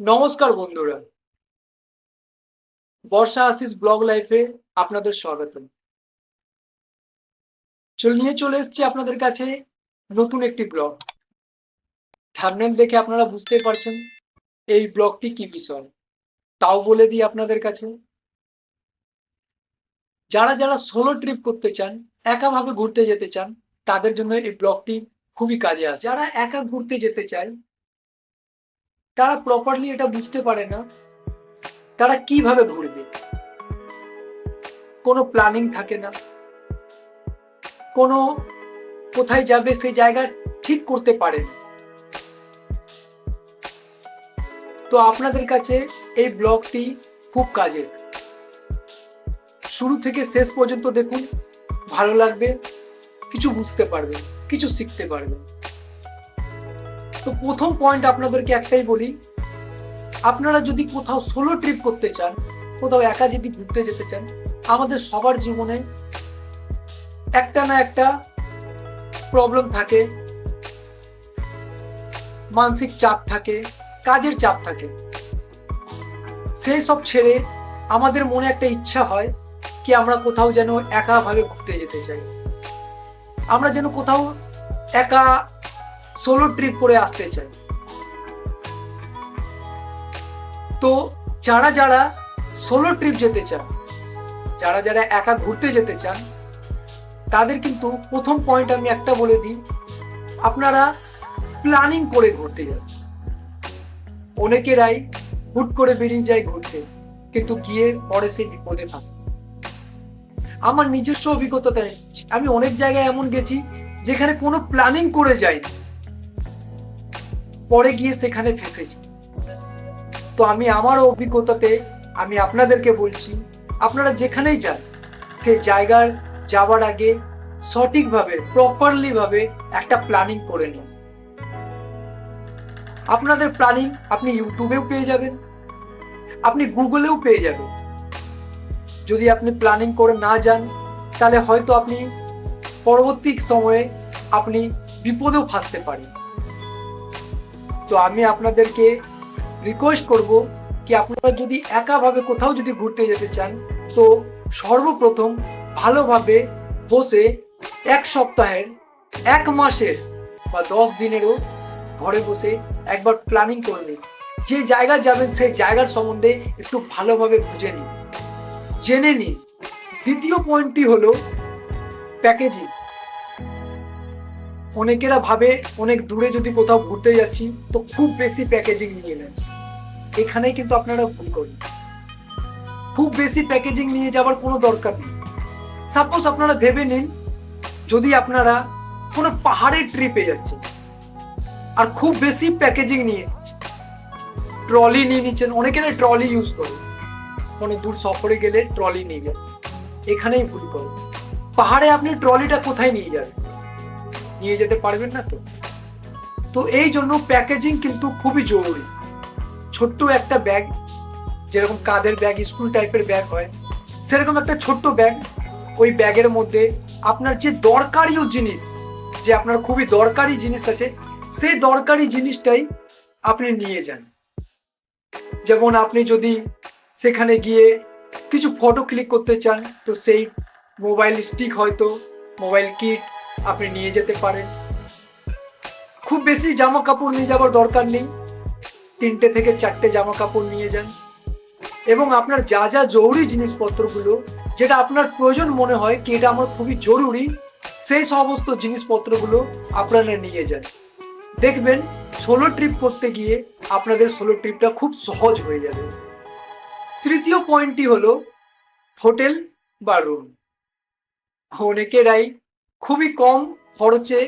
নমস্কার বন্ধুরা। বর্ষা আশিস ব্লগ লাইফে আপনাদের স্বাগত চল, নিয়ে চলে এসেছি আপনাদের কাছে নতুন একটি ব্লগ। থামনেল দেখে আপনারা বুঝতে পারছেন এই ব্লগটি কি বিষয়। তাও বলে দিই আপনাদের কাছে। যারা যারা সোলো ট্রিপ করতে চান, একাভাবে ঘুরতে যেতে চান, তাদের জন্য এই ব্লগটি খুবই কাজে আসে। যারা একা ঘুরতে যেতে চায় তারা প্রপারলি এটা বুঝতে পারে না, তারা কীভাবে ঘুরবে? কোনো প্ল্যানিং থাকে না। কোনো কোথায় যাবে সেই জায়গা ঠিক করতে পারে তো আপনাদের কাছে এই ব্লগটি খুব কাজের। শুরু থেকে শেষ পর্যন্ত দেখুন, ভালো লাগবে, কিছু বুঝতে পারবেন, কিছু শিখতে পারবেন। তো প্রথম পয়েন্ট আপনাদেরকে একটাই বলি। আপনারা যদি কোথাও সোলো ট্রিপ করতে চান, কোথাও একা যদি ঘুরতে যেতে চান, আমাদের সবার জীবনে একটা না একটা প্রবলেম থাকে, মানসিক চাপ থাকে, কাজের চাপ থাকে। সেই সব ছেড়ে আমাদের মনে একটা ইচ্ছা হয় কি আমরা কোথাও যেন একা ভাবে ঘুরতে যেতে চাই। আমরা যেন কোথাও একা সোলো ট্রিপ করে আসতে চাই। তো যারা যারা সোলো ট্রিপ যেতে চান, যারা যারা একা ঘুরতে যেতে চান, তাদের কিন্তু প্রথম পয়েন্ট আমি একটা বলে দিই, আপনারা প্ল্যানিং করে ঘুরতে যান। অনেকেরাই হুট করে বেরিয়ে যায় ঘুরতে, কিন্তু গিয়ে পরে সেই বিপদে ফাঁসে। আমার নিজস্ব অভিজ্ঞতা আমি অনেক জায়গায় এমন গেছি, যেখানে কোনো প্ল্যানিং করে যাইনি। পরে গিয়ে সেখানে ফেসেছি। তো আমি আমার অভিজ্ঞতাতে আমি আপনাদেরকে বলছি, আপনারা যেখানেই যান, সে জায়গার যাবার আগে সঠিকভাবে প্রপারলি ভাবে একটা প্ল্যানিং করে নিন। আপনাদের প্ল্যানিং আপনি ইউটিউবেও পেয়ে যাবেন, আপনি গুগলেও পেয়ে যাবেন। যদি আপনি প্ল্যানিং করে না যান, তাহলে হয়তো আপনি পরবর্তী সময়ে আপনি বিপদেও ফাঁসতে পারেন। তো আমি আপনাদেরকে রিকোয়েস্ট করব কি আপনারা যদি একাভাবে কোথাও যদি ঘুরতে যেতে চান, তো সর্বপ্রথম ভালোভাবে বসে এক সপ্তাহের, এক মাসের বা দশ দিনেরও ঘরে বসে একবার প্ল্যানিং করে নিন। যে জায়গা যাবেন সেই জায়গার সম্বন্ধে একটু ভালোভাবে বুঝে নিন। জেনে নিন। দ্বিতীয় পয়েন্টটি হলো প্যাকেজিং অনেকেরা ভাবে অনেক দূরে যদি কোথাও ঘুরতে যাচ্ছি, তো খুব বেশি প্যাকেজিং নিয়ে নেন এখানেই কিন্তু আপনারা ভুল করেন খুব বেশি প্যাকেজিং নিয়ে যাওয়ার কোনো দরকার নেই। সাপোজ আপনারা ভেবে নিন, যদি আপনারা কোনো পাহাড়ের ট্রিপে যাচ্ছেন, আর খুব বেশি প্যাকেজিং নিয়ে ট্রলি নিয়ে নিচ্ছেন, অনেকেরা ট্রলি ইউজ করে। অনেক দূর সফরে গেলে ট্রলি নিয়ে যান। এখানেই ভুল করেন পাহাড়ে আপনি ট্রলিটা কোথায় নিয়ে যাবেন? নিয়ে যেতে পারবেন না তো? তো এই জন্য প্যাকেজিং কিন্তু খুবই জরুরি। ছোট্ট একটা ব্যাগ যেরকম কাঁধের ব্যাগ স্কুল টাইপের ব্যাগ হয়, সেরকম একটা ছোট্ট ব্যাগ ওই ব্যাগের মধ্যে আপনার যে দরকারিও জিনিস, যে আপনার খুবই দরকারি জিনিস আছে, সেই দরকারি জিনিসটাই আপনি নিয়ে যান। যেমন আপনি যদি সেখানে গিয়ে কিছু ফটো ক্লিক করতে চান, তো সেই মোবাইল স্টিক হয়তো মোবাইল কিট আপনি নিয়ে যেতে পারেন। খুব বেশি জামা কাপড় নিয়ে যাওয়ার দরকার নেই। তিনটে থেকে চারটে জামা কাপড় নিয়ে যান। এবং আপনার যা যা জরুরি জিনিসপত্রগুলো, যেটা আপনার প্রয়োজন মনে হয় কি এটা আমার খুবই জরুরি, সেই সমস্ত জিনিসপত্রগুলো আপনারা নিয়ে যান। দেখবেন সোলো ট্রিপ করতে গিয়ে আপনাদের সোলো ট্রিপটা খুব সহজ হয়ে যাবে। তৃতীয় পয়েন্টটি হলো হোটেল বা রুম। অনেকেরাই খুবই কম খরচে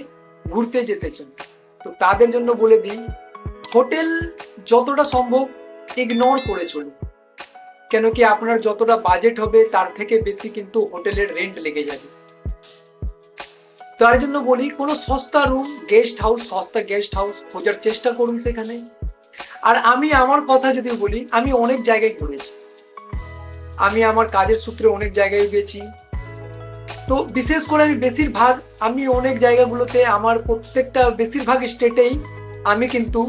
ঘুরতে যেতে চান তো তাদের জন্য বলে দিই, হোটেল যতটা সম্ভব ইগনোর করে চলুন। কেন কি আপনার যতটা বাজেট হবে, তার থেকে বেশি কিন্তু হোটেলের রেন্ট লেগে যাবে। তার জন্য বলি, কোনো সস্তা রুম গেস্ট হাউস সস্তা গেস্ট হাউস খোঁজার চেষ্টা করুন সেখানে। আর আমি আমার কথা যদি বলি, আমি অনেক জায়গায় ঘুরেছি। আমি আমার কাজের সূত্রে অনেক জায়গায় গেছি। তো বিশেষ করে আমি বেশিরভাগ, আমি অনেক জায়গাগুলোতে আমার প্রত্যেকটা বেশিরভাগ স্টেটেই আমি কিন্তু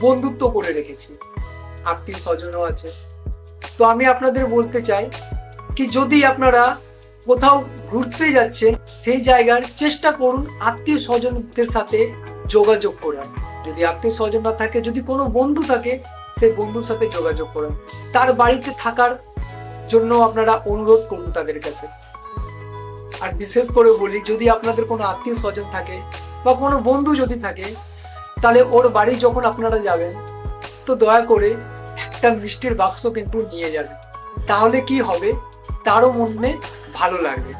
বন্ধুত্ব করে রেখেছি। আত্মীয় স্বজনও আছে। তো আমি আপনাদের বলতে চাই কি যদি আপনারা কোথাও ঘুরতে যাচ্ছেন, সেই জায়গার চেষ্টা করুন আত্মীয় স্বজনদের সাথে যোগাযোগ করার। যদি আত্মীয় স্বজন না থাকে, যদি কোনো বন্ধু থাকে, সে বন্ধুর সাথে যোগাযোগ করান। তার বাড়িতে থাকার জন্য আপনারা অনুরোধ করুন তাদের কাছে। আর বিশেষ করে বলি, যদি আপনাদের কোনো আত্মীয় স্বজন থাকে বা কোনো বন্ধু যদি থাকে, তাহলে ওর বাড়ি যখন আপনারা যাবেন, তো দয়া করে একটা মিষ্টির বাক্স কিন্তু নিয়ে যাবেন। তাহলে কি হবে? তারও মনে ভালো লাগবে।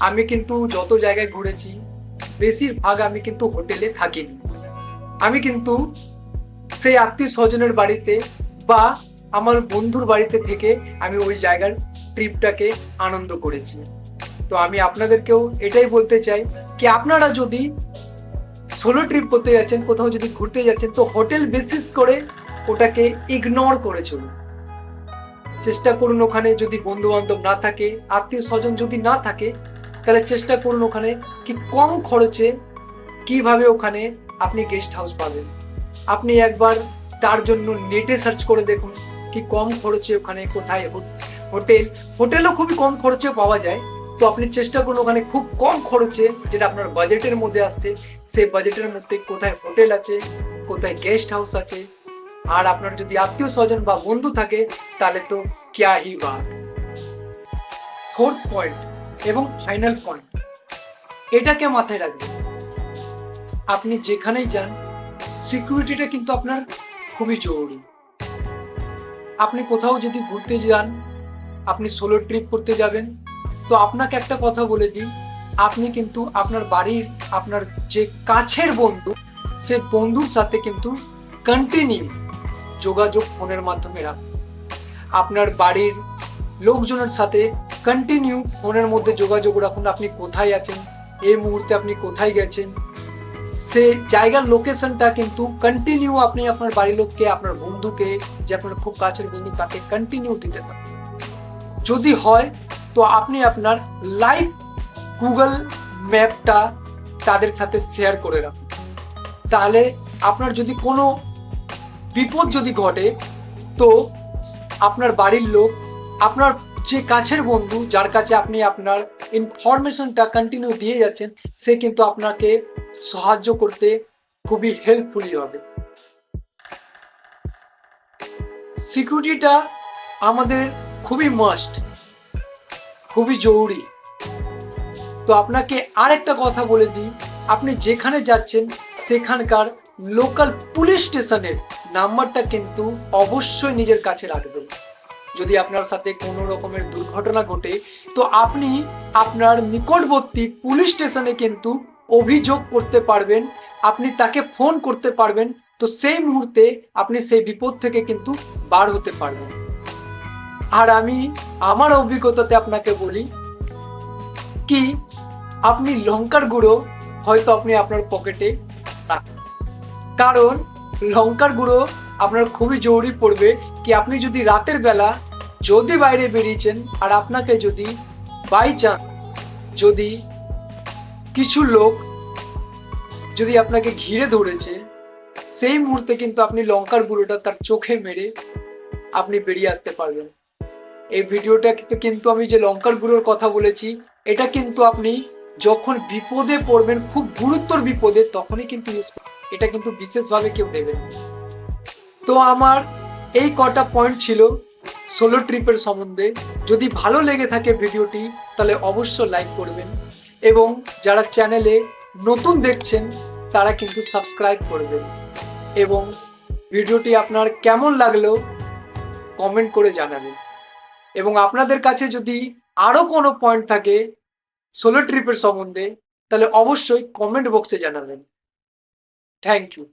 আমি কিন্তু যত জায়গায় ঘুরেছি, বেশিরভাগ আমি কিন্তু হোটেলে থাকিনি। আমি কিন্তু সেই আত্মীয় স্বজনের বাড়িতে বা আমার বন্ধুর বাড়িতে থেকে আমি ওই জায়গার ট্রিপটাকে আনন্দ করেছি। তো আমি আপনাদেরকেও এটাই বলতে চাই কি আপনারা যদি সোলো ট্রিপ করতে যাচ্ছেন, কোথাও যদি ঘুরতে যাচ্ছেন, তো হোটেল বেসিস করে ওটাকে ইগনোর করে চলুন। চেষ্টা করুন ওখানে যদি বন্ধু বান্ধব না থাকে, আত্মীয় স্বজন যদি না থাকে, তাহলে চেষ্টা করুন ওখানে কি কম খরচে কীভাবে ওখানে আপনি গেস্ট হাউস পাবেন। আপনি একবার তার জন্য নেটে সার্চ করে দেখুন, কি কম খরচে ওখানে কোথায় হোটেল হোটেলও খুবই কম খরচে পাওয়া যায় তো আপনি চেষ্টা করুন ওখানে খুব কম খরচে যেটা আপনার বাজেটের মধ্যে আসছে, সেই বাজেটের মধ্যে কোথায় হোটেল আছে, কোথায় গেস্ট হাউস আছে। আর আপনার যদি আত্মীয় স্বজন বা বন্ধু থাকে, তাহলে তো ক্যা হি বাত। ফোর্থ পয়েন্ট এবং ফাইনাল পয়েন্ট এটাকে মাথায় রাখবেন। আপনি যেখানেই যান সিকিউরিটিটা কিন্তু আপনার খুবই জরুরি। আপনি কোথাও যদি ঘুরতে যান, আপনি সোলো ট্রিপ করতে যাবেন তো আপনাকে একটা কথা বলে দিই। আপনি কিন্তু আপনার বাড়ির, আপনার যে কাছের বন্ধু, সে বন্ধুর সাথে কিন্তু কন্টিনিউ যোগাযোগ ফোনের মাধ্যমে রাখুন। আপনার বাড়ির লোকজনের সাথে কন্টিনিউ ফোনের মধ্যে যোগাযোগ রাখুন, আপনি কোথায় আছেন, এই মুহূর্তে আপনি কোথায় গেছেন। সে জায়গার লোকেশনটা কিন্তু কন্টিনিউ আপনি আপনার বাড়ির লোককে, আপনার বন্ধুকে, যে আপনার খুব কাছের বন্ধু, তাকে কন্টিনিউ দিতে পারেন। যদি হয় তো আপনি আপনার লাইভ গুগল ম্যাপটা তাদের সাথে শেয়ার করে রাখুন। তাহলে আপনার যদি কোনো বিপদ যদি ঘটে, তো আপনার বাড়ির লোক, আপনার যে কাছের বন্ধু, যার কাছে আপনি আপনার ইনফরমেশনটা কন্টিনিউ দিয়ে যাচ্ছেন, সে কিন্তু আপনাকে সাহায্য করতে খুবই হেল্পফুলি হবে। সিকিউরিটিটা আমাদের খুবই মাস্ট খুবই জরুরি। তো আপনাকে আরেকটা কথা বলে দিই, আপনি যেখানে যাচ্ছেন, সেখানকার লোকাল পুলিশ স্টেশনের নাম্বারটা কিন্তু অবশ্যই নিজের কাছে রাখবেন। যদি আপনার সাথে কোনো রকমের দুর্ঘটনা ঘটে, তো আপনি আপনার নিকটবর্তী পুলিশ স্টেশনে কিন্তু অভিযোগ করতে পারবেন, আপনি তাকে ফোন করতে পারবেন, তো সেই মুহূর্তে আপনি সেই বিপদ থেকে কিন্তু বার হতে পারবেন। আর আমি আমার অভিজ্ঞতাতে আপনাকে বলি কি, আপনি লঙ্কার গুঁড়ো হয়তো আপনি আপনার পকেটে কারণ লঙ্কার গুঁড়ো আপনার খুবই জরুরি পড়বে কি, আপনি যদি রাতের বেলা যদি বাইরে বেরিয়েছেন আর আপনাকে যদি বাই চান্স যদি কিছু লোক যদি আপনাকে ঘিরে ধরেছে, সেই মুহূর্তে কিন্তু আপনি লঙ্কার গুঁড়োটা তার চোখে মেরে আপনি বেরিয়ে আসতে পারবেন। এই ভিডিওটা কিন্তু আমি যে লঙ্কার গুঁড়োর কথা বলেছি, এটা কিন্তু আপনি যখন বিপদে পড়বেন, খুব গুরুত্বর বিপদে, তখনই কিন্তু ইউজ এটা কিন্তু বিশেষভাবে কেউ দেবে তো আমার এই কটা পয়েন্ট ছিল সোলো ট্রিপের সম্বন্ধে। যদি ভালো লেগে থাকে ভিডিওটি, তাহলে অবশ্যই লাইক করবেন। এবং যারা চ্যানেলে নতুন দেখছেন, তারা কিন্তু সাবস্ক্রাইব করবেন। এবং ভিডিওটি আপনার কেমন লাগল কমেন্ট করে জানাবেন। এবং আপনাদের কাছে যদি আরও কোনো পয়েন্ট থাকে সোলো ট্রিপের সম্বন্ধে, তাহলে অবশ্যই কমেন্ট বক্সে জানাবেন। Thank you